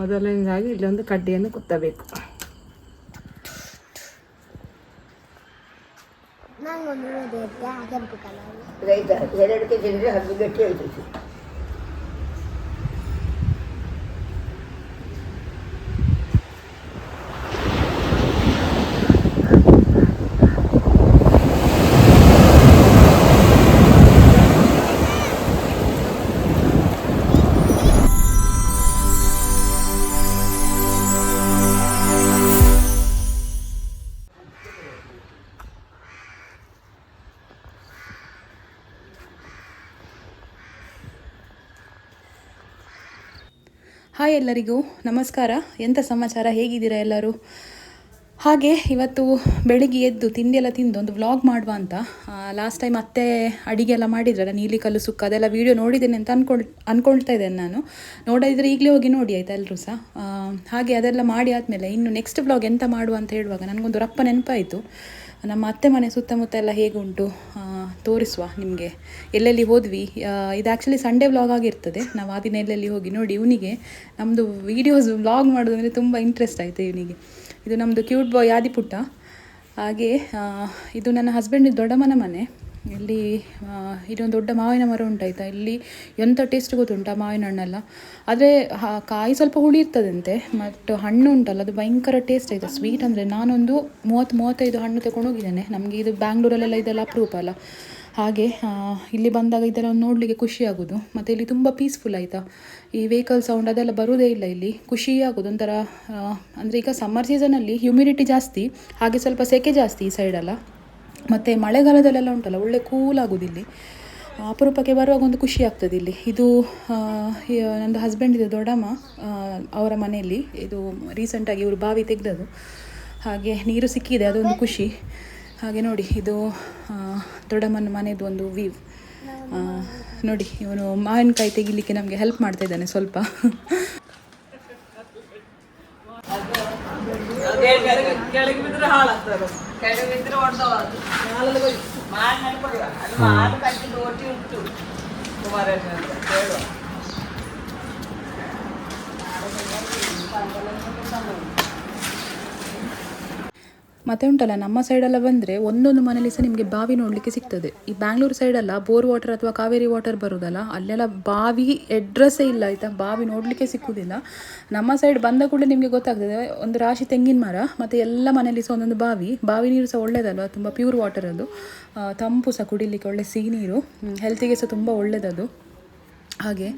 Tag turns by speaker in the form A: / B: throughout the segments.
A: ಮೊದಲನೇದಾಗಿ ಇಲ್ಲೊಂದು ಕಡ್ಡಿಯನ್ನು ಕುತ್ತಬೇಕು.
B: ಎರಡು ಕೆ ಜಿ ಹದ್ದು ಗಟ್ಟಿ ಆಯ್ತೈತಿ.
C: ಹಾಯ್ ಎಲ್ಲರಿಗೂ ನಮಸ್ಕಾರ. ಎಂಥ ಸಮಾಚಾರ? ಹೇಗಿದ್ದೀರಾ ಎಲ್ಲರೂ? ಹಾಗೆ ಇವತ್ತು ಬೆಳಿಗ್ಗೆ ಎದ್ದು ತಿಂಡಿ ಎಲ್ಲ ತಿಂದು ಒಂದು ವ್ಲಾಗ್ ಮಾಡುವ ಅಂತ. ಲಾಸ್ಟ್ ಟೈಮ್ ಅತ್ತೆ ಅಡಿಗೆ ಎಲ್ಲ ಮಾಡಿದ್ರಲ್ಲ, ನೀಲಿ ಕಲ್ಲು ಸುಕ್ಕ ಅದೆಲ್ಲ ವೀಡಿಯೋ ನೋಡಿದ್ದೇನೆ ಅಂತ ಅನ್ಕೊಳ್ ಅಂದ್ಕೊಳ್ತಾ ಇದ್ದೇನೆ ನಾನು. ನೋಡಿದ್ರೆ ಈಗಲೇ ಹೋಗಿ ನೋಡಿ ಆಯ್ತಾ ಎಲ್ಲರೂ ಸಹ. ಹಾಗೆ ಅದೆಲ್ಲ ಮಾಡಿ ಆದಮೇಲೆ ಇನ್ನು ನೆಕ್ಸ್ಟ್ ವ್ಲಾಗ್ ಎಂತ ಮಾಡುವ ಅಂತ ಹೇಳುವಾಗ ನನಗೊಂದು ರಪ್ಪ ನೆನಪಾಯಿತು. ನಮ್ಮ ಅತ್ತೆ ಮನೆ ಸುತ್ತಮುತ್ತ ಎಲ್ಲ ಹೇಗುಂಟು ತೋರಿಸುವ ನಿಮಗೆ. ಎಲ್ಲೆಲ್ಲಿ ಹೋದ್ವಿ? ಇದು ಆ್ಯಕ್ಚುಲಿ ಸಂಡೇ ವ್ಲಾಗ್ ಆಗಿರ್ತದೆ. ನಾವು ಆ ದಿನ ಎಲ್ಲೆಲ್ಲಿ ಹೋಗಿ ನೋಡಿ ಇವನಿಗೆ ನಮ್ಮದು ವೀಡಿಯೋಸ್ ವ್ಲಾಗ್ ಮಾಡೋದಂದರೆ ತುಂಬ ಇಂಟ್ರೆಸ್ಟ್ ಆಯಿತು ಇವನಿಗೆ. ಇದು ನಮ್ಮದು ಕ್ಯೂಟ್ ಬಾಯ್ ಆದಿಪುಟ್ಟ. ಹಾಗೆ ಇದು ನನ್ನ ಹಸ್ಬೆಂಡ್ ದೊಡ್ಡಮ್ಮನ ಮನೆ. ಇಲ್ಲಿ ಇದೊಂದು ದೊಡ್ಡ ಮಾವಿನ ಮರ ಉಂಟಾಯ್ತಾ? ಇಲ್ಲಿ ಎಂಥ ಟೇಸ್ಟ್ ಗೊತ್ತುಂಟ ಮಾವಿನ ಹಣ್ಣೆಲ್ಲ? ಆದರೆ ಕಾಯಿ ಸ್ವಲ್ಪ ಹುಳಿ ಇರ್ತದಂತೆ ಮತ್ತು ಹಣ್ಣು ಉಂಟಲ್ಲ, ಅದು ಭಯಂಕರ ಟೇಸ್ಟ್ ಆಯಿತಾ? ಸ್ವೀಟ್ ಅಂದರೆ ನಾನೊಂದು ಮೂವತ್ತು, ಮೂವತ್ತೈದು ಹಣ್ಣು ತಗೊಂಡು ಹೋಗಿದ್ದೇನೆ. ನಮಗೆ ಇದು ಬ್ಯಾಂಗ್ಳೂರಲ್ಲೆಲ್ಲ ಇದೆಲ್ಲ ಅಪರೂಪ ಅಲ್ಲ. ಹಾಗೆ ಇಲ್ಲಿ ಬಂದಾಗ ಇದೆಲ್ಲ ನೋಡಲಿಕ್ಕೆ ಖುಷಿ ಆಗೋದು. ಮತ್ತು ಇಲ್ಲಿ ತುಂಬ ಪೀಸ್ಫುಲ್ ಆಯಿತಾ? ಈ ವೆಹಿಕಲ್ ಸೌಂಡ್ ಅದೆಲ್ಲ ಬರೋದೇ ಇಲ್ಲ ಇಲ್ಲಿ. ಖುಷಿ ಆಗೋದು, ಒಂಥರ ಅಂದರೆ ಈಗ ಸಮ್ಮರ್ ಸೀಸನಲ್ಲಿ ಹ್ಯುಮಿಡಿಟಿ ಜಾಸ್ತಿ, ಹಾಗೆ ಸ್ವಲ್ಪ ಸೆಕೆ ಜಾಸ್ತಿ ಈ ಸೈಡೆಲ್ಲ ಮತ್ತು ಮಳೆಗಾಲದಲ್ಲೆಲ್ಲ ಉಂಟಲ್ಲ, ಒಳ್ಳೆ ಕೂಲ್ ಆಗೋದು ಇಲ್ಲಿ. ಅಪರೂಪಕ್ಕೆ ಬರುವಾಗ ಒಂದು ಖುಷಿ ಆಗ್ತದೆ ಇಲ್ಲಿ. ಇದು ನಂದು ಹಸ್ಬೆಂಡ್ ಇದೆ ದೊಡ್ಡಮ್ಮ ಅವರ ಮನೆಯಲ್ಲಿ. ಇದು ರೀಸೆಂಟಾಗಿ ಇವರು ಬಾವಿ ತೆಗೆದದು ಹಾಗೆ ನೀರು ಸಿಕ್ಕಿದೆ, ಅದೊಂದು ಖುಷಿ. ಹಾಗೆ ನೋಡಿ, ಇದು ದೊಡ್ಡಮ್ಮನ ಮನೆಯದು ಒಂದು ವೀವ್ ನೋಡಿ, ಇವನು ಮಾವಿನಕಾಯಿ ತೆಗಿಲಿಕ್ಕೆ ನಮಗೆ ಹೆಲ್ಪ್ ಮಾಡ್ತಾ ಇದ್ದಾನೆ ಸ್ವಲ್ಪ.
A: ಕೆಳಗೆ ಬಿದ್ರೆ ಹೊಡೆದವಾದು ಮಾಡಿ ನಡ್ಕೊಳ್ಳುವ ಅದು ಮಾಡು ಕಟ್ಟಿದ್ದು ಒಟ್ಟಿ ಉಂಟು ಕುಮಾರಣ್ಣ ಅಂತ ಹೇಳುವ
C: ಮತ್ತೆ ಉಂಟಲ್ಲ, ನಮ್ಮ ಸೈಡೆಲ್ಲ ಬಂದರೆ ಒಂದೊಂದು ಮನೇಲಿ ಸಹ ನಿಮಗೆ ಬಾವಿ ನೋಡಲಿಕ್ಕೆ ಸಿಗ್ತದೆ. ಈ ಬ್ಯಾಂಗ್ಳೂರು ಸೈಡೆಲ್ಲ ಬೋರ್ ವಾಟರ್ ಅಥವಾ ಕಾವೇರಿ ವಾಟರ್ ಬರೋದಲ್ಲ, ಅಲ್ಲೆಲ್ಲ ಬಾವಿ ಅಡ್ರೆಸ್ಸೇ ಇಲ್ಲ ಆಯಿತಾ, ಬಾವಿ ನೋಡಲಿಕ್ಕೆ ಸಿಕ್ಕುವುದಿಲ್ಲ ನಮ್ಮ ಸೈಡ್ ಬಂದ ಕೂಡಲೇ ನಿಮಗೆ ಗೊತ್ತಾಗ್ತದೆ, ಒಂದು ರಾಶಿ ತೆಂಗಿನ ಮರ, ಮತ್ತು ಎಲ್ಲ ಮನೇಲಿ ಸಹ ಒಂದೊಂದು ಬಾವಿ. ಬಾವಿ ನೀರು ಸಹ ಒಳ್ಳೆಯದಲ್ವ ತುಂಬ ಪ್ಯೂರ್ ವಾಟರ್ ಅದು. ತಂಪು ಸಹ ಕುಡಿಲಿಕ್ಕೆ ಒಳ್ಳೆ ಸಿಹಿ ನೀರು ಹೆಲ್ತಿಗೆ ಸಹ ತುಂಬ ಒಳ್ಳೆಯದದು ಹಾಗೆ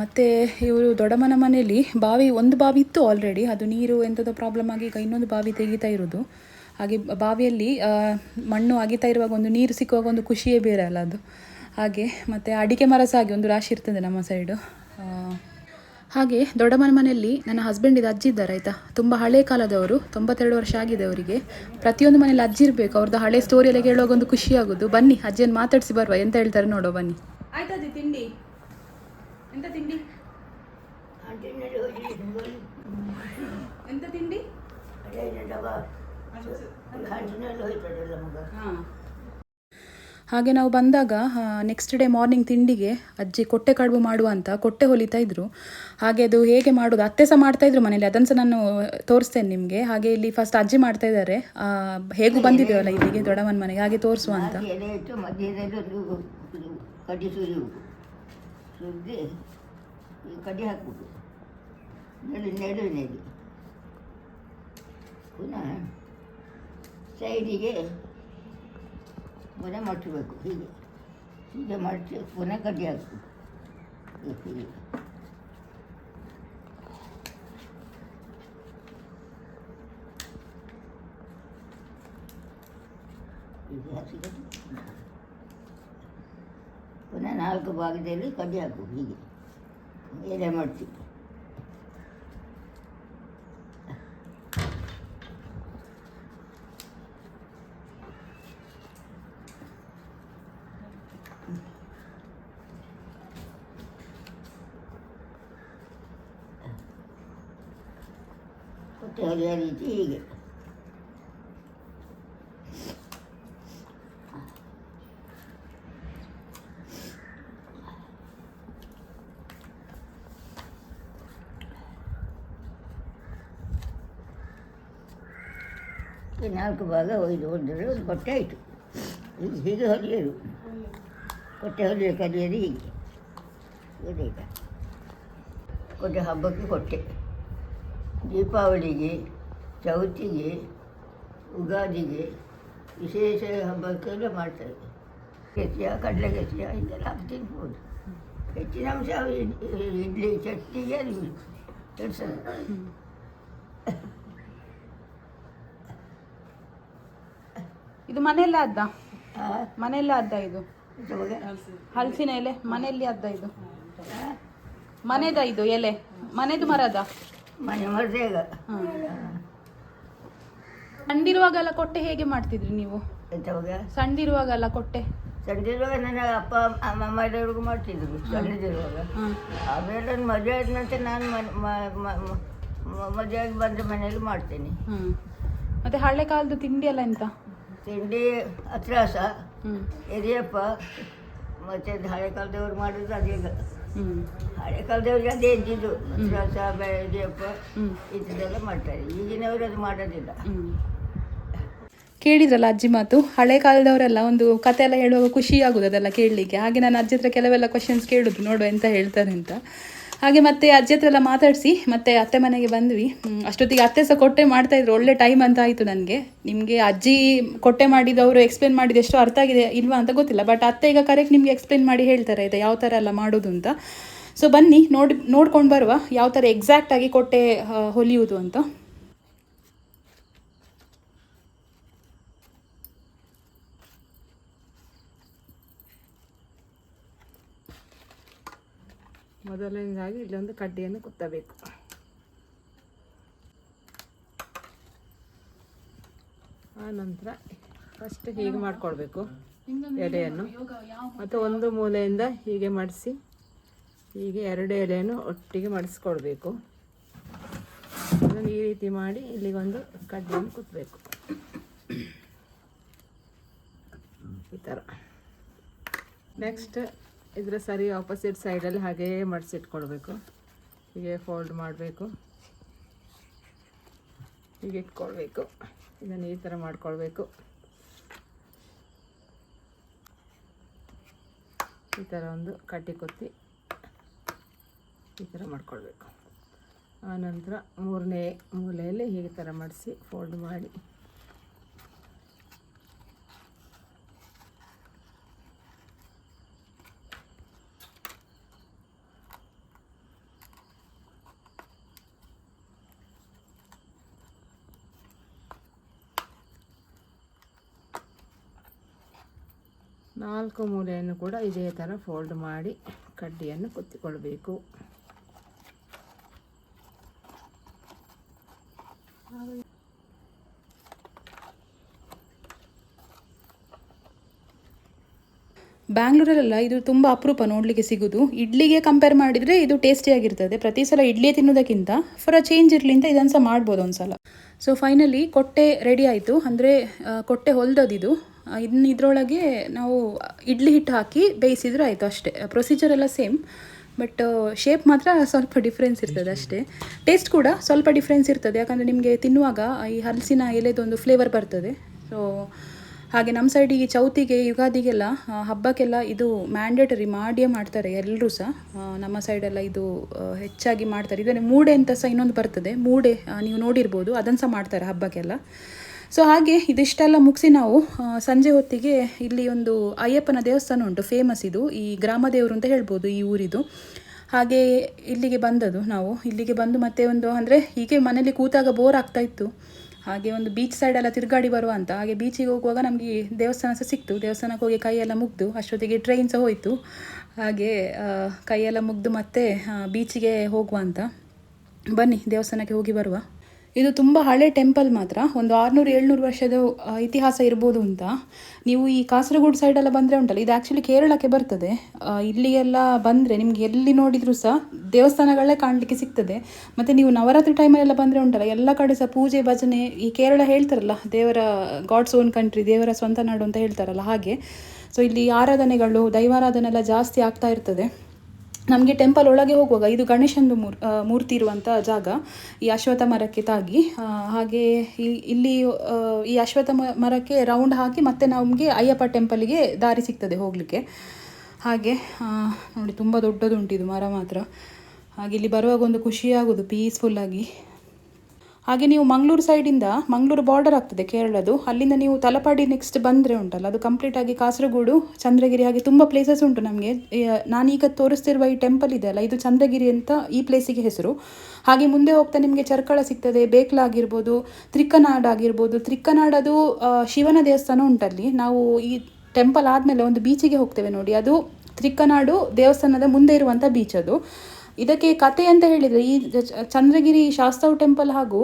C: ಮತ್ತೆ ಇವರು ದೊಡ್ಡಮ್ಮನ ಮನೆಯಲ್ಲಿ ಬಾವಿ, ಒಂದು ಬಾವಿ ಇತ್ತು ಆಲ್ರೆಡಿ ಅದು ನೀರು ಎಂಥದ್ದು ಪ್ರಾಬ್ಲಮ್ ಆಗಿ ಈಗ ಇನ್ನೊಂದು ಬಾವಿ ತೆಗಿತಾ ಇರೋದು. ಹಾಗೆ ಬಾವಿಯಲ್ಲಿ ಮಣ್ಣು ಅಗಿತಾ ಇರುವಾಗ ಒಂದು ನೀರು ಸಿಕ್ಕುವಾಗ ಒಂದು ಖುಷಿಯೇ ಬೇರೆ ಅಲ್ಲ ಅದು. ಹಾಗೆ ಮತ್ತು ಅಡಿಕೆ ಮರ ಸಹ ಒಂದು ರಾಶಿ ಇರ್ತದೆ ನಮ್ಮ ಸೈಡು ಹಾಗೆ ದೊಡ್ಡಮ್ಮನ ಮನೆಯಲ್ಲಿ ನನ್ನ ಹಸ್ಬೆಂಡ್ ಇದು ಅಜ್ಜಿ ಇದ್ದಾರೆ, ಆಯಿತಾ? ತುಂಬ ಹಳೆ ಕಾಲದವರು, ತೊಂಬತ್ತೆರಡು ವರ್ಷ ಆಗಿದೆ ಅವರಿಗೆ. ಪ್ರತಿಯೊಂದು ಮನೇಲಿ ಅಜ್ಜಿ ಇರಬೇಕು, ಅವ್ರದ್ದು ಹಳೆ ಸ್ಟೋರಿ ಎಲ್ಲ ಕೇಳುವಾಗ ಒಂದು ಖುಷಿ ಆಗೋದು. ಬನ್ನಿ, ಅಜ್ಜಿಯನ್ನು ಮಾತಾಡಿಸಿ ಬರುವ, ಎಂತ ಹೇಳ್ತಾರೆ ನೋಡೋ ಬನ್ನಿ. ಆಯ್ತಾ ಅಜ್ಜಿ ತಿಂಡಿ
B: ఎంత తిండి ಹೋಯ್ತದಲ್ಲ ಮಗ
C: ಹಾಗೆ ನಾವು ಬಂದಾಗ ನೆಕ್ಸ್ಟ್ ಡೇ ಮಾರ್ನಿಂಗ್ ತಿಂಡಿಗೆ ಅಜ್ಜಿ ಕೊಟ್ಟೆ ಕಡುಬು ಮಾಡುವ ಅಂತ ಕೊಟ್ಟೆ ಹೊಲಿತಾ ಇದ್ರು. ಹಾಗೆ ಅದು ಹೇಗೆ ಮಾಡೋದು? ಅತ್ತೆ ಸಹ ಮಾಡ್ತಾ ಇದ್ರು ಮನೇಲಿ ಅದನ್ನು ಸಹ ನಾನು ತೋರಿಸ್ತೇನೆ ನಿಮಗೆ. ಹಾಗೆ ಇಲ್ಲಿ ಫಸ್ಟ್ ಅಜ್ಜಿ ಮಾಡ್ತಾ ಇದ್ದಾರೆ. ಹೇಗೂ ಬಂದಿದ್ದೇವಲ್ಲ ಇಲ್ಲಿಗೆ ದೊಡ್ಡಮ್ಮನ ಮನೆಗೆ ಹಾಗೆ ತೋರಿಸುವ ಅಂತ.
B: ಹಾಗೆ ಎಲೆ ಇಟ್ಟು ಮಧ್ಯದಲ್ಲಿ ಒಂದು ಇದು ಕಡ್ಡಿ ಸುರಿಯುವುದು ಸುರಿದು ಈ ಕಡ್ಡಿ ಹಾಕ್ಬಿಟ್ಟು. ನೆಡು ನೆಡುವಿನಲ್ಲಿ ಪುನಃ ಸೈಡಿಗೆ ಪುನಃ ಮಟ್ಟಬೇಕು ಹೀಗೆ. ಹೀಗೆ ಮಡಿಸಿ ಪುನಃ ಕಡ್ಡಿ ಹಾಕಬೇಕು. ಹೀಗೆ ಹೀಗೆ. ಹಾಕಿದರೆ ಪುನಃ ನಾಲ್ಕು ಭಾಗದಲ್ಲಿ ಕಡ್ಡಿ ಹಾಕು ಹೀಗೆ. ಎಲೆ ಮಡಿಸಿ ಕೊಟ್ಟೆ ಹೊಲಿಯೋ ರೀತಿ ಹೀಗೆ ಈ ನಾಲ್ಕು ಭಾಗ ಒಯ್ದು ಹೊಡೆದ್ರೆ ಒಂದು ಕೊಟ್ಟೆ ಆಯಿತು. ಈಗ ಹೀಗೆ ಹೊಲಿಯೋದು ಕೊಟ್ಟೆ ಹೊಲಿಯ ಕಲಿಯೋದು ಹೀಗೆ. ಗೊತ್ತಾಯ್ತಾ ಕೊಟ್ಟೆ ಹಬ್ಬಕ್ಕೆ ಕೊಟ್ಟೆ. ದೀಪಾವಳಿಗೆ, ಚೌತಿಗೆ, ಉಗಾದಿಗೆ ವಿಶೇಷ ಹಬ್ಬಕ್ಕೆಲ್ಲ ಮಾಡ್ತಾರೆ. ಕೆಸಿಯ ಕಡಲೆ ಕೆಸಿಯ ಇದೆಲ್ಲ ಹಾಕಿ ತಿನ್ಬೋದು. ಹೆಚ್ಚಿನ ಅಂಶ ಇಡ್- ಇಡ್ಲಿ, ಚಟ್ನಿಗೆ ಅದು
C: ಇದು ಮನೆಯಲ್ಲೇ ಅದ್ದ? ಮನೆಯಲ್ಲೇ ಅದ್ದ ಇದು? ಹಲಸಿನ ಎಲೆ ಮನೆಯಲ್ಲಿ ಅದ್ದ ಇದು? ಮನೆದ ಇದು ಎಲೆ? ಮನೆದು ಮರದ?
B: ಮನೆ ಮರದೇಗ
C: ಸಣ್ಣದಿರುವಾಗೆಲ್ಲ ಕೊಟ್ಟೆ ಹೇಗೆ ಮಾಡ್ತಿದ್ರಿ ನೀವು?
B: ಎಂತವಾಗ
C: ಸಣ್ಣದಿರುವಾಗೆಲ್ಲ ಕೊಟ್ಟೆ?
B: ಸಣ್ಣದಿರುವಾಗ ನನ್ನ ಅಪ್ಪ ಅಮ್ಮ ಮನೆಯವ್ರಿಗೂ ಮಾಡ್ತಿದ್ರು ಸಣ್ಣದಿರುವಾಗ ಆಮೇಲೆ ಮದುವೆ ಆದ ನಂತರ ನಾನು ಮನೆ ಮ- ಮ- ಮ- ಮದುವೆ ಆಗಿ ಬಂದ ಮನೆಯಲ್ಲಿ ಮಾಡ್ತೇನೆ.
C: ಮತ್ತೆ ಹಳೆ ಕಾಲದ ತಿಂಡಿ ಎಲ್ಲ ಎಂತ?
B: ತಿಂಡಿ ಅತ್ರಾಸ ಹಿರಿಯಪ್ಪ ಮತ್ತೆ ಹಳೆ ಕಾಲದವ್ರು ಮಾಡೋದು
C: ಅದೀಗ
B: ಹಳೆ ಕಾಲದವ್ರಿಗೆ ಅದೇ ಇದ್ದಿದ್ದು ಅತ್ರಾಸ ಎರಿಯಪ್ಪ
C: ಹ್ಮ್.
B: ಇಂಥದ್ದೆಲ್ಲ ಮಾಡ್ತಾರೆ. ಈಗಿನವರು ಅದು ಮಾಡೋದಿಲ್ಲ.
C: ಕೇಳಿದ್ರಲ್ಲ ಅಜ್ಜಿ ಮಾತು? ಹಳೆ ಕಾಲದವರೆಲ್ಲ ಒಂದು ಕತೆ ಎಲ್ಲ ಹೇಳುವಾಗ ಖುಷಿ ಆಗುದು ಅದೆಲ್ಲ ಕೇಳಲಿಕ್ಕೆ. ಹಾಗೆ ನಾನು ಅಜ್ಜಿ ಹತ್ರ ಕೆಲವೆಲ್ಲ ಕ್ವಶನ್ಸ್ ಕೇಳುದು ನೋಡುವ ಎಂತ ಹೇಳ್ತಾರೆ ಅಂತ. ಹಾಗೆ ಮತ್ತೆ ಅಜ್ಜಿ ಹತ್ರ ಎಲ್ಲ ಮಾತಾಡಿಸಿ, ಮತ್ತೆ ಅತ್ತೆ ಮನೆಗೆ ಬಂದ್ವಿ. ಅಷ್ಟೊತ್ತಿಗೆ ಅತ್ತೆ ಸಹ ಕೊಟ್ಟೆ ಮಾಡ್ತಾ ಇದ್ರು. ಒಳ್ಳೆ ಟೈಮ್ ಅಂತ ಆಯಿತು ನನಗೆ. ನಿಮಗೆ ಅಜ್ಜಿ ಕೊಟ್ಟೆ ಮಾಡಿದವರು ಎಕ್ಸ್ಪ್ಲೇನ್ ಮಾಡಿದ ಎಷ್ಟು ಅರ್ಥ ಆಗಿದೆ ಇಲ್ವಾ ಅಂತ ಗೊತ್ತಿಲ್ಲ. ಬಟ್ ಅತ್ತೆ ಈಗ ಕರೆಕ್ಟ್ ನಿಮಗೆ ಎಕ್ಸ್ಪ್ಲೇನ್ ಮಾಡಿ ಹೇಳ್ತಾರೆ, ಇದೆ ಯಾವ ಥರ ಎಲ್ಲ ಮಾಡೋದು ಅಂತ. ಸೊ ಬನ್ನಿ, ನೋಡಿ, ನೋಡ್ಕೊಂಡು ಬರುವ ಯಾವ ಥರ ಎಕ್ಸಾಕ್ಟಾಗಿ ಕೊಟ್ಟೆ ಹೊಲಿಯುವುದು ಅಂತ.
A: ಮೊದಲನೇದಾಗಿ ಇಲ್ಲೊಂದು ಕಡ್ಡಿಯನ್ನು ಕುತ್ತಬೇಕು. ಆ ನಂತರ ಫಸ್ಟ್ ಹೀಗೆ ಮಾಡ್ಕೊಳ್ಬೇಕು ಎಲೆಯನ್ನು. ಮತ್ತು ಒಂದು ಮೂಲೆಯಿಂದ ಹೀಗೆ ಮಡಿಸಿ ಹೀಗೆ ಎರಡು ಎಲೆಯನ್ನು ಒಟ್ಟಿಗೆ ಮಡಿಸ್ಕೊಳ್ಬೇಕು. ಅದನ್ನು ಈ ರೀತಿ ಮಾಡಿ ಇಲ್ಲಿಗೊಂದು ಕಡ್ಡಿಯನ್ನು ಕುತ್ತಬೇಕು ಈ ಥರ ನೆಕ್ಸ್ಟ್ ಇದರ ಸರಿ ಆಪೋಸಿಟ್ ಸೈಡಲ್ಲಿ ಹಾಗೇ ಮಡಿಸಿಟ್ಕೊಳ್ಬೇಕು ಹೀಗೆ ಫೋಲ್ಡ್ ಮಾಡಬೇಕು. ಹೀಗೆ ಇಟ್ಕೊಳ್ಬೇಕು. ಇದನ್ನು ಈ ಥರ ಮಾಡ್ಕೊಳ್ಬೇಕು. ಈ ಥರ ಒಂದು ಕಟ್ಟಿ ಕೊತ್ತಿ ಈ ಥರ ಮಾಡ್ಕೊಳ್ಬೇಕು. ಆನಂತರ ಮೂರನೇ ಮೂಲೆಯಲ್ಲಿ ಹೀಗೆ ಥರ ಮಾಡಿಸಿ ಫೋಲ್ಡ್ ಮಾಡಿ. ನಾಲ್ಕು ಮೂಲೆಯನ್ನು ಕೂಡ ಇದೇ ಥರ ಫೋಲ್ಡ್ ಮಾಡಿ ಕಡ್ಡಿಯನ್ನು ಕುತ್ತಿಕೊಳ್ಬೇಕು.
C: ಬ್ಯಾಂಗ್ಳೂರಲ್ಲೆಲ್ಲ ಇದು ತುಂಬ ಅಪರೂಪ ನೋಡಲಿಕ್ಕೆ ಸಿಗೋದು. ಇಡ್ಲಿಗೆ ಕಂಪೇರ್ ಮಾಡಿದರೆ ಇದು ಟೇಸ್ಟಿಯಾಗಿರ್ತದೆ ಪ್ರತಿ ಸಲ ಇಡ್ಲಿ ತಿನ್ನೋದಕ್ಕಿಂತ ಫಾರ್ ಅ ಚೇಂಜ್ ಇರಲಿ ಅಂತ ಇದನ್ನು ಸಹ ಮಾಡ್ಬೋದು ಒಂದು ಸಲ ಸೊ ಫೈನಲಿ ಕೊಟ್ಟೆ ರೆಡಿ ಆಯಿತು. ಅಂದರೆ ಕೊಟ್ಟೆ ಹೊಲ್ದದಿದು. ಇನ್ನು ಇದರೊಳಗೆ ನಾವು ಇಡ್ಲಿ ಹಿಟ್ಟು ಹಾಕಿ ಬೇಯಿಸಿದ್ರೆ ಆಯಿತು ಅಷ್ಟೇ. ಪ್ರೊಸೀಜರ್ ಎಲ್ಲ ಸೇಮ್ ಬಟ್ ಶೇಪ್ ಮಾತ್ರ ಸ್ವಲ್ಪ ಡಿಫ್ರೆನ್ಸ್ ಇರ್ತದೆ ಅಷ್ಟೇ. ಟೇಸ್ಟ್ ಕೂಡ ಸ್ವಲ್ಪ ಡಿಫ್ರೆನ್ಸ್ ಇರ್ತದೆ. ಯಾಕಂದರೆ ನಿಮಗೆ ತಿನ್ನುವಾಗ ಈ ಹಲಸಿನ ಎಲೆದೊಂದು ಫ್ಲೇವರ್ ಬರ್ತದೆ. ಸೊ ಹಾಗೆ ನಮ್ಮ ಸೈಡಿಗೆ ಚೌತಿಗೆ, ಯುಗಾದಿಗೆಲ್ಲ ಹಬ್ಬಕ್ಕೆಲ್ಲ ಇದು ಮ್ಯಾಂಡೇಟರಿ ಮಾಡಿಯೇ ಮಾಡ್ತಾರೆ ಎಲ್ಲರೂ ಸಹ. ನಮ್ಮ ಸೈಡೆಲ್ಲ ಇದು ಹೆಚ್ಚಾಗಿ ಮಾಡ್ತಾರೆ. ಇದನ್ನು ಮೂಡೆ ಅಂತ ಸಹ ಇನ್ನೊಂದು ಬರ್ತದೆ. ಮೂಡೆ ನೀವು ನೋಡಿರ್ಬೋದು. ಅದನ್ನು ಸಹ ಮಾಡ್ತಾರೆ ಹಬ್ಬಕ್ಕೆಲ್ಲ. ಸೊ ಹಾಗೆ ಇದಿಷ್ಟೆಲ್ಲ ಮುಗಿಸಿ ನಾವು ಸಂಜೆ ಹೊತ್ತಿಗೆ ಇಲ್ಲಿ ಒಂದು ಅಯ್ಯಪ್ಪನ ದೇವಸ್ಥಾನ ಉಂಟು ಫೇಮಸ್ ಇದು, ಈ ಗ್ರಾಮ ದೇವರು ಅಂತ ಹೇಳ್ಬೋದು ಈ ಊರಿದು. ಹಾಗೆ ಇಲ್ಲಿಗೆ ಬಂದದ್ದು ನಾವು, ಇಲ್ಲಿಗೆ ಬಂದು ಮತ್ತೆ ಒಂದು, ಅಂದರೆ ಹೀಗೆ ಮನೇಲಿ ಕೂತಾಗ ಬೋರ್ ಆಗ್ತಾ ಇತ್ತು. ಹಾಗೆ ಒಂದು ಬೀಚ್ ಸೈಡ್ ಎಲ್ಲ ತಿರುಗಾಡಿ ಬರುವ ಅಂತ, ಹಾಗೆ ಬೀಚಿಗೆ ಹೋಗುವಾಗ ನಮಗೆ ದೇವಸ್ಥಾನ ಸಹ ಸಿಕ್ತು, ದೇವಸ್ಥಾನಕ್ಕೆ ಹೋಗಿ ಕೈಯೆಲ್ಲ ಮುಗ್ದು, ಅಷ್ಟೊತ್ತಿಗೆ ಟ್ರೈನ್ ಸಹ ಹೋಯಿತು. ಹಾಗೆ ಕೈಯೆಲ್ಲ ಮುಗ್ದು ಮತ್ತೆ ಬೀಚಿಗೆ ಹೋಗುವ ಅಂತ. ಬನ್ನಿ, ದೇವಸ್ಥಾನಕ್ಕೆ ಹೋಗಿ ಬರುವ. ಇದು ತುಂಬ ಹಳೆ ಟೆಂಪಲ್ ಮಾತ್ರ. ಒಂದು ಆರುನೂರು, ಏಳ್ನೂರು ವರ್ಷದ ಇತಿಹಾಸ ಇರ್ಬೋದು ಅಂತ. ನೀವು ಈ ಕಾಸರಗೋಡು ಸೈಡೆಲ್ಲ ಬಂದರೆ ಉಂಟಲ್ಲ, ಇದು ಆ್ಯಕ್ಚುಲಿ ಕೇರಳಕ್ಕೆ ಬರ್ತದೆ. ಇಲ್ಲಿಗೆಲ್ಲ ಬಂದರೆ ನಿಮ್ಗೆ ಎಲ್ಲಿ ನೋಡಿದರೂ ಸಹ ದೇವಸ್ಥಾನಗಳೇ ಕಾಣಲಿಕ್ಕೆ ಸಿಗ್ತದೆ. ಮತ್ತು ನೀವು ನವರಾತ್ರಿ ಟೈಮಲ್ಲೆಲ್ಲ ಬಂದರೆ ಉಂಟಲ್ಲ, ಎಲ್ಲ ಕಡೆ ಸಹ ಪೂಜೆ, ಭಜನೆ, ಈ ಕೇರಳ ಹೇಳ್ತಾರಲ್ಲ, ದೇವರ ಗಾಡ್ಸ್ ಓನ್ ಕಂಟ್ರಿ ದೇವರ ಸ್ವಂತ ನಾಡು ಅಂತ ಹೇಳ್ತಾರಲ್ಲ ಹಾಗೆ. ಸೊ ಇಲ್ಲಿ ಆರಾಧನೆಗಳು, ದೈವಾರಾಧನೆ ಎಲ್ಲ ಜಾಸ್ತಿ ಆಗ್ತಾ ಇರ್ತದೆ. ನಮಗೆ ಟೆಂಪಲ್ ಒಳಗೆ ಹೋಗುವಾಗ ಇದು ಗಣೇಶಂದು ಮೂರ್ ಮೂರ್ತಿ ಇರುವಂಥ ಜಾಗ, ಈ ಅಶ್ವಥ ಮರಕ್ಕೆ ತಾಗಿ ಹಾಗೆ ಇಲ್ಲಿ ಈ ಅಶ್ವಥ ಮರಕ್ಕೆ ರೌಂಡ್ ಹಾಕಿ ಮತ್ತೆ ನಮಗೆ ಅಯ್ಯಪ್ಪ ಟೆಂಪಲ್ಗೆ ದಾರಿ ಸಿಗ್ತದೆ ಹೋಗಲಿಕ್ಕೆ. ಹಾಗೆ ನೋಡಿ ತುಂಬ ದೊಡ್ಡದುಂಟು ಇದು ಮರ ಮಾತ್ರ. ಹಾಗೆ ಇಲ್ಲಿ ಬರುವಾಗ ಒಂದು ಖುಷಿಯಾಗೋದು ಪೀಸ್ಫುಲ್ಲಾಗಿ ಹಾಗೆ ನೀವು ಮಂಗಳೂರು ಸೈಡಿಂದ ಮಂಗಳೂರು ಬಾರ್ಡರ್ ಆಗ್ತದೆ ಕೇರಳದು. ಅಲ್ಲಿಂದ ನೀವು ತಲಪಾಡಿ ನೆಕ್ಸ್ಟ್ ಬಂದರೆ ಉಂಟಲ್ಲ, ಅದು ಕಂಪ್ಲೀಟ್ ಆಗಿ ಕಾಸರಗೋಡು, ಚಂದ್ರಗಿರಿ ಹಾಗೆ ತುಂಬ ಪ್ಲೇಸಸ್ ಉಂಟು ನಮಗೆ. ನಾನೀಗ ತೋರಿಸ್ತಿರುವ ಈ ಟೆಂಪಲ್ ಇದೆಯಲ್ಲ ಇದು ಚಂದ್ರಗಿರಿ ಅಂತ ಈ ಪ್ಲೇಸಿಗೆ ಹೆಸರು. ಹಾಗೆ ಮುಂದೆ ಹೋಗ್ತಾ ನಿಮಗೆ ಚರ್ಕಳ ಸಿಗ್ತದೆ, ಬೇಕ್ಲ ಆಗಿರ್ಬೋದು, ತ್ರಿಕ್ಕನಾಡ್ ಆಗಿರ್ಬೋದು. ಅದು ಶಿವನ ದೇವಸ್ಥಾನ ಉಂಟಲ್ಲಿ. ನಾವು ಈ ಟೆಂಪಲ್ ಆದಮೇಲೆ ಒಂದು ಬೀಚಿಗೆ ಹೋಗ್ತೇವೆ ನೋಡಿ. ಅದು ತ್ರಿಕ್ಕನಾಡು ದೇವಸ್ಥಾನದ ಮುಂದೆ ಇರುವಂಥ ಬೀಚ್ ಅದು. ಇದಕ್ಕೆ ಕತೆ ಅಂತ ಹೇಳಿದರೆ ಈ ಚಂದ್ರಗಿರಿ ಶಾಸ್ತಾವ್ ಟೆಂಪಲ್ ಹಾಗೂ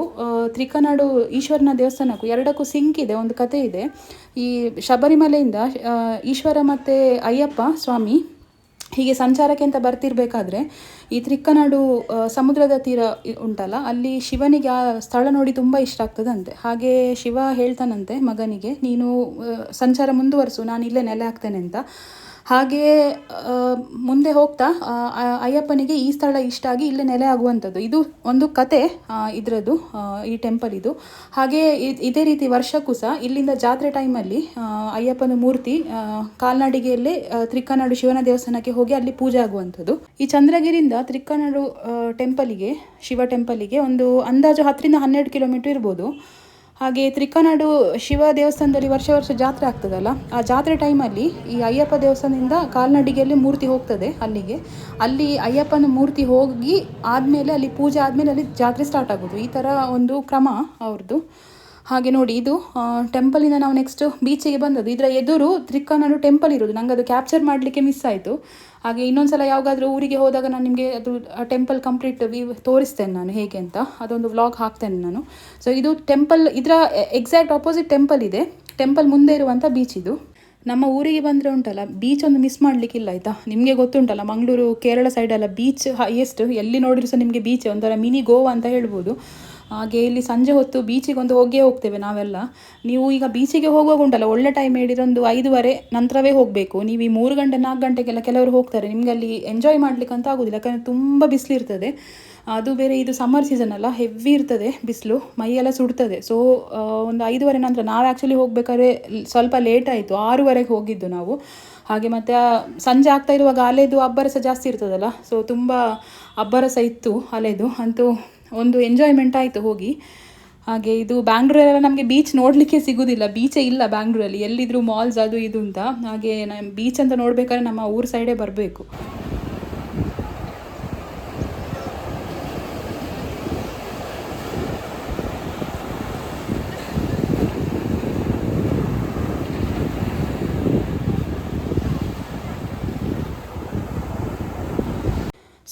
C: ತ್ರಿಕನಾಡು ಈಶ್ವರನ ದೇವಸ್ಥಾನಕ್ಕೂ ಎರಡಕ್ಕೂ ಸಿಂಕ್ ಇದೆ, ಒಂದು ಕತೆ ಇದೆ. ಈ ಶಬರಿಮಲೆಯಿಂದ ಈಶ್ವರ ಮತ್ತು ಅಯ್ಯಪ್ಪ ಸ್ವಾಮಿ ಹೀಗೆ ಸಂಚಾರಕ್ಕೆ ಅಂತ ಬರ್ತಿರ್ಬೇಕಾದ್ರೆ ಈ ತ್ರಿಕ್ಕನಾಡು ಸಮುದ್ರದ ತೀರ ಉಂಟಲ್ಲ, ಅಲ್ಲಿ ಶಿವನಿಗೆ ಆ ಸ್ಥಳ ನೋಡಿ ತುಂಬ ಇಷ್ಟ ಆಗ್ತದಂತೆ. ಹಾಗೆ ಶಿವ ಹೇಳ್ತಾನಂತೆ ಮಗನಿಗೆ, ನೀನು ಸಂಚಾರ ಮುಂದುವರಿಸು ನಾನು ಇಲ್ಲೇ ನೆಲೆ ಆಗ್ತೇನೆ ಅಂತ. ಹಾಗೆ ಮುಂದೆ ಹೋಗ್ತಾ ಅಯ್ಯಪ್ಪನಿಗೆ ಈ ಸ್ಥಳ ಇಷ್ಟ ಆಗಿ ಇಲ್ಲೇ ನೆಲೆ ಆಗುವಂಥದ್ದು. ಇದು ಒಂದು ಕತೆ ಇದರದ್ದು ಈ ಟೆಂಪಲ್ ಇದು. ಹಾಗೆ ಇದೇ ರೀತಿ ವರ್ಷಕ್ಕೂ ಸಹ ಇಲ್ಲಿಂದ ಜಾತ್ರೆ ಟೈಮಲ್ಲಿ ಅಯ್ಯಪ್ಪನ ಮೂರ್ತಿ ಕಾಲ್ನಡಿಗೆಯಲ್ಲೇ ತ್ರಿಕ್ಕನಾಡು ಶಿವನ ದೇವಸ್ಥಾನಕ್ಕೆ ಹೋಗಿ ಅಲ್ಲಿ ಪೂಜೆ ಆಗುವಂಥದ್ದು. ಈ ಚಂದ್ರಗಿರಿಯಿಂದ ತ್ರಿಕ್ಕನಾಡು ಟೆಂಪಲಿಗೆ, ಶಿವ ಟೆಂಪಲಿಗೆ ಒಂದು ಅಂದಾಜು ಹತ್ತರಿಂದ ಹನ್ನೆರಡು ಕಿಲೋಮೀಟರ್ ಇರ್ಬೋದು. ಹಾಗೆ ತ್ರಿಕನಾಡು ಶಿವ ದೇವಸ್ಥಾನದಲ್ಲಿ ವರ್ಷ ವರ್ಷ ಜಾತ್ರೆ ಆಗ್ತದಲ್ಲ, ಆ ಜಾತ್ರೆ ಟೈಮಲ್ಲಿ ಈ ಅಯ್ಯಪ್ಪ ದೇವಸ್ಥಾನದಿಂದ ಕಾಲ್ನಡಿಗೆಯಲ್ಲಿ ಮೂರ್ತಿ ಹೋಗ್ತದೆ ಅಲ್ಲಿಗೆ. ಅಲ್ಲಿ ಅಯ್ಯಪ್ಪನ ಮೂರ್ತಿ ಹೋಗಿ ಆದಮೇಲೆ ಅಲ್ಲಿ ಪೂಜೆ ಆದಮೇಲೆ ಅಲ್ಲಿ ಜಾತ್ರೆ ಸ್ಟಾರ್ಟ್ ಆಗೋದು. ಈ ಥರ ಒಂದು ಕ್ರಮ ಅವ್ರದ್ದು ಹಾಗೆ ನೋಡಿ, ಇದು ಟೆಂಪಲಿಂದ ನಾವು ನೆಕ್ಸ್ಟ್ ಬೀಚಿಗೆ ಬಂದದ್ದು. ಇದರ ಎದುರು ತ್ರಿಕ್ಕನಾಡು ಟೆಂಪಲ್ ಇರೋದು ನಂಗೆ ಅದು ಕ್ಯಾಪ್ಚರ್ ಮಾಡಲಿಕ್ಕೆ ಮಿಸ್ ಆಯಿತು. ಹಾಗೆ ಇನ್ನೊಂದು ಸಲ ಯಾವಾಗಾದರೂ ಊರಿಗೆ ಹೋದಾಗ ನಾನು ನಿಮಗೆ ಅದು ಟೆಂಪಲ್ ಕಂಪ್ಲೀಟ್ ವ್ಯೂ ತೋರಿಸ್ತೇನೆ ನಾನು ಹೇಗೆ ಅಂತ. ಅದೊಂದು ವ್ಲಾಗ್ ಹಾಕ್ತೇನೆ ನಾನು. ಸೊ ಇದು ಟೆಂಪಲ್ ಇದರ ಎಕ್ಸಾಕ್ಟ್ ಆಪೋಸಿಟ್ ಟೆಂಪಲ್ ಇದೆ. ಟೆಂಪಲ್ ಮುಂದೆ ಇರುವಂಥ ಬೀಚ್ ಇದು. ನಮ್ಮ ಊರಿಗೆ ಬಂದರೆ ಉಂಟಲ್ಲ ಬೀಚ್ ಒಂದು ಮಿಸ್ ಮಾಡಲಿಕ್ಕಿಲ್ಲ ಆಯಿತಾ? ನಿಮಗೆ ಗೊತ್ತುಂಟಲ್ಲ, ಮಂಗಳೂರು, ಕೇರಳ ಸೈಡೆಲ್ಲ ಬೀಚ್ ಹೈಯೆಸ್ಟ್ ಎಲ್ಲಿ ನೋಡಿದ್ರು ಸಹ ನಿಮಗೆ ಬೀಚ್ ಒಂಥರ ಮಿನಿ ಗೋವಾ ಅಂತ ಹೇಳ್ಬೋದು. ಹಾಗೆ ಇಲ್ಲಿ ಸಂಜೆ ಹೊತ್ತು ಬೀಚಿಗೆ ಒಂದು ಹೋಗೇ ಹೋಗ್ತೇವೆ ನಾವೆಲ್ಲ. ನೀವು ಈಗ ಬೀಚಿಗೆ ಹೋಗುವಾಗ ಉಂಟಲ್ಲ, ಒಳ್ಳೆ ಟೈಮ್ ಹೇಳಿದ್ರೆ ಒಂದು ಐದುವರೆ ನಂತರವೇ ಹೋಗಬೇಕು. ನೀವು ಈ ಮೂರು ಗಂಟೆ, ನಾಲ್ಕು ಗಂಟೆಗೆಲ್ಲ ಕೆಲವರು ಹೋಗ್ತಾರೆ ನಿಮಗೆ ಅಲ್ಲಿ ಎಂಜಾಯ್ ಮಾಡ್ಲಿಕ್ಕೆ ಅಂತ ಆಗೋದಿಲ್ಲ, ಯಾಕಂದರೆ ತುಂಬ ಬಿಸಿಲಿರ್ತದೆ ಅದು ಬೇರೆ ಇದು ಸಮ್ಮರ್ ಸೀಸನ್ ಅಲ್ಲ ಹೆವಿ ಇರ್ತದೆ ಬಿಸಿಲು, ಮೈಯೆಲ್ಲ ಸುಡ್ತದೆ. ಸೊ ಒಂದು ಐದುವರೆ ನಂತರ ನಾವು ಆ್ಯಕ್ಚುಲಿ ಹೋಗಬೇಕಾದ್ರೆ ಸ್ವಲ್ಪ ಲೇಟ್ ಆಯಿತು, ಆರೂವರೆಗೆ ಹೋಗಿದ್ದು ನಾವು. ಹಾಗೆ ಮತ್ತು ಸಂಜೆ ಆಗ್ತಾ ಇರುವಾಗ ಅಲೆದು ಅಬ್ಬರಸ ಜಾಸ್ತಿ ಇರ್ತದಲ್ಲ ಸೊ ತುಂಬ ಅಬ್ಬರಸ ಇತ್ತು ಅಲೆದು, ಅಂತೂ ಒಂದು ಎಂಜಾಯ್ಮೆಂಟ್ ಆಯಿತು ಹೋಗಿ. ಹಾಗೆ ಇದು ಬ್ಯಾಂಗ್ಳೂರೆಲ್ಲ ನಮಗೆ ಬೀಚ್ ನೋಡಲಿಕ್ಕೆ ಸಿಗೋದಿಲ್ಲ. ಬೀಚೇ ಇಲ್ಲ ಬ್ಯಾಂಗ್ಳೂರಲ್ಲಿ ಎಲ್ಲಿದ್ರು ಮಾಲ್ಸ್ ಅದು ಇದು ಅಂತ. ಹಾಗೆ ನಮ್ಮ ಬೀಚ್ ಅಂತ ನೋಡಬೇಕಾದ್ರೆ ನಮ್ಮ ಊರ ಸೈಡೇ ಬರಬೇಕು.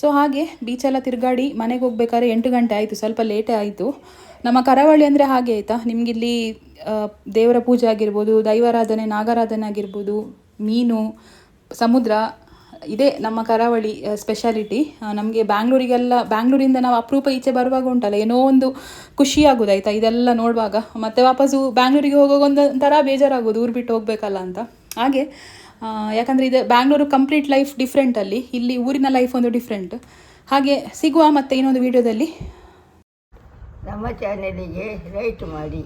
C: ಸೊ ಹಾಗೆ ಬೀಚೆಲ್ಲ ತಿರುಗಾಡಿ ಮನೆಗೆ ಹೋಗ್ಬೇಕಾದ್ರೆ ಎಂಟು ಗಂಟೆ ಆಯಿತು, ಸ್ವಲ್ಪ ಲೇಟೇ ಆಯಿತು. ನಮ್ಮ ಕರಾವಳಿ ಅಂದರೆ ಹಾಗೆ ಆಯಿತಾ? ನಿಮಗಿಲ್ಲಿ ದೇವರ ಪೂಜೆ ಆಗಿರ್ಬೋದು, ದೈವಾರಾಧನೆ, ನಾಗಾರಾಧನೆ ಆಗಿರ್ಬೋದು, ಮೀನು, ಸಮುದ್ರ, ಇದೇ ನಮ್ಮ ಕರಾವಳಿ ಸ್ಪೆಷಾಲಿಟಿ ನಮಗೆ ಬ್ಯಾಂಗ್ಳೂರಿಗೆಲ್ಲ, ಬ್ಯಾಂಗ್ಳೂರಿಂದ ನಾವು ಅಪರೂಪ ಈಚೆ ಬರುವಾಗ ಉಂಟಲ್ಲ, ಏನೋ ಒಂದು ಖುಷಿ ಆಗೋದು ಆಯಿತಾ ಇದೆಲ್ಲ ನೋಡುವಾಗ. ಮತ್ತೆ ವಾಪಸ್ಸು ಬ್ಯಾಂಗ್ಳೂರಿಗೆ ಹೋಗುವಾಗ ಒಂದು ಒಂಥರ ಬೇಜಾರಾಗೋದು, ಊರು ಬಿಟ್ಟು ಹೋಗಬೇಕಲ್ಲ ಅಂತ. ಹಾಗೆ ಯಾಕಂದರೆ ಇದು ಬ್ಯಾಂಗ್ಳೂರು ಕಂಪ್ಲೀಟ್ ಲೈಫ್ ಡಿಫ್ರೆಂಟ್ ಅಲ್ಲಿ, ಇಲ್ಲಿ ಊರಿನ ಲೈಫ್ ಒಂದು ಡಿಫ್ರೆಂಟ್ ಹಾಗೆ ಸಿಗುವ ಮತ್ತೆ ಇನ್ನೊಂದು ವಿಡಿಯೋದಲ್ಲಿ
B: ನಮ್ಮ ಚಾನೆಲಿಗೆ ಲೈಕ್ ಮಾಡಿ.